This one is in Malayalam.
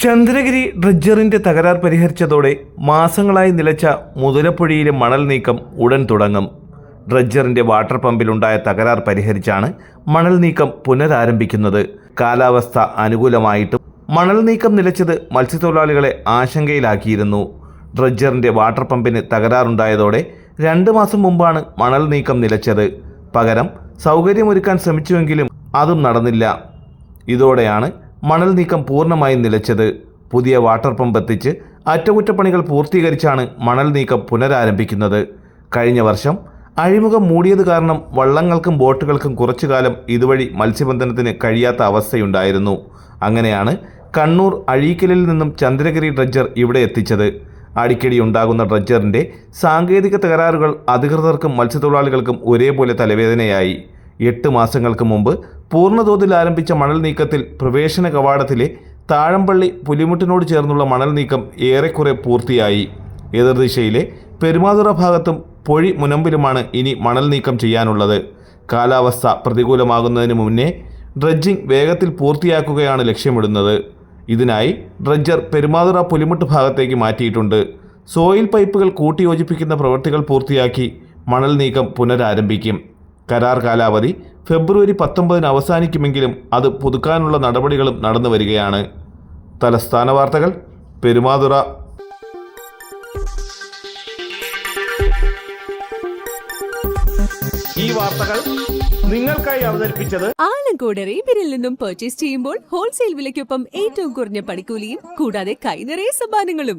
ചന്ദ്രഗിരി ഡ്രഡ്ജറിന്റെ തകരാർ പരിഹരിച്ചതോടെ മാസങ്ങളായി നിലച്ച മുതലപ്പുഴയിലെ മണൽ നീക്കം ഉടൻ തുടങ്ങും. ഡ്രഡ്ജറിന്റെ വാട്ടർ പമ്പിലുണ്ടായ തകരാർ പരിഹരിച്ചാണ് മണൽ നീക്കം പുനരാരംഭിക്കുന്നത്. കാലാവസ്ഥ അനുകൂലമായിട്ടും മണൽ നീക്കം നിലച്ചത് മത്സ്യത്തൊഴിലാളികളെ ആശങ്കയിലാക്കിയിരുന്നു. ഡ്രഡ്ജറിന്റെ വാട്ടർ പമ്പിന് തകരാറുണ്ടായതോടെ രണ്ട് മാസം മുമ്പാണ് മണൽ നീക്കം നിലച്ചത്. പകരം സൗകര്യമൊരുക്കാൻ ശ്രമിച്ചുവെങ്കിലും അതും നടന്നില്ല. ഇതോടെയാണ് മണൽ നീക്കം പൂർണമായും നിലച്ചത്. പുതിയ വാട്ടർ പമ്പ് എത്തിച്ച് അറ്റകുറ്റപ്പണികൾ പൂർത്തീകരിച്ചാണ് മണൽ നീക്കം പുനരാരംഭിക്കുന്നത്. കഴിഞ്ഞ വർഷം അഴിമുഖം മൂടിയത് കാരണം വള്ളങ്ങൾക്കും ബോട്ടുകൾക്കും കുറച്ചു കാലം ഇതുവഴി മത്സ്യബന്ധനത്തിന് കഴിയാത്ത അവസ്ഥയുണ്ടായിരുന്നു. അങ്ങനെയാണ് കണ്ണൂർ അഴീക്കലിൽ നിന്നും ചന്ദ്രഗിരി ഡ്രഡ്ജർ ഇവിടെ എത്തിച്ചത്. അടിക്കടി ഉണ്ടാകുന്ന ഡ്രഡ്ജറിന്റെ സാങ്കേതിക തകരാറുകൾ അധികൃതർക്കും മത്സ്യത്തൊഴിലാളികൾക്കും ഒരേപോലെ തലവേദനയായി. എട്ട് മാസങ്ങൾക്ക് മുമ്പ് പൂർണതോതിൽ ആരംഭിച്ച മണൽ നീക്കത്തിൽ പ്രവേശന കവാടത്തിലെ താഴമ്പള്ളി പുലിമുട്ടിനോട് ചേർന്നുള്ള മണൽ നീക്കം ഏറെക്കുറെ പൂർത്തിയായി. എതിർദിശയിലെ പെരുമാതുറ ഭാഗത്തും പൊഴി മുനമ്പിലുമാണ് ഇനി മണൽ നീക്കം ചെയ്യാനുള്ളത്. കാലാവസ്ഥ പ്രതികൂലമാകുന്നതിന് മുന്നേ ഡ്രഡ്ജിംഗ് വേഗത്തിൽ പൂർത്തിയാക്കുകയാണ് ലക്ഷ്യമിടുന്നത്. ഇതിനായി ഡ്രഡ്ജർ പെരുമാതുറ പുലിമുട്ട് ഭാഗത്തേക്ക് മാറ്റിയിട്ടുണ്ട്. സോയിൽ പൈപ്പുകൾ കൂട്ടിയോജിപ്പിക്കുന്ന പ്രവൃത്തികൾ പൂർത്തിയാക്കി മണൽ നീക്കം പുനരാരംഭിക്കും. കരാർ കാലാവധി ഫെബ്രുവരി പത്തൊമ്പതിന് അവസാനിക്കുമെങ്കിലും അത് പുതുക്കാനുള്ള നടപടികളും നടന്നു വരികയാണ്. തലസ്ഥാന വാർത്തകൾ പെരുമാതുറ. ഈ വാർത്തകൾ നിങ്ങൾക്കായി അവതരിപ്പിച്ചത് ആലങ്കോട് റേബിനിൽ നിന്നും പർച്ചേസ് ചെയ്യുമ്പോൾ ഹോൾസെയിൽ വിലയ്ക്കൊപ്പം ഏറ്റവും കുറഞ്ഞ പണിക്കൂലിയും കൂടാതെ കൈനിറയ സമ്മാനങ്ങളും.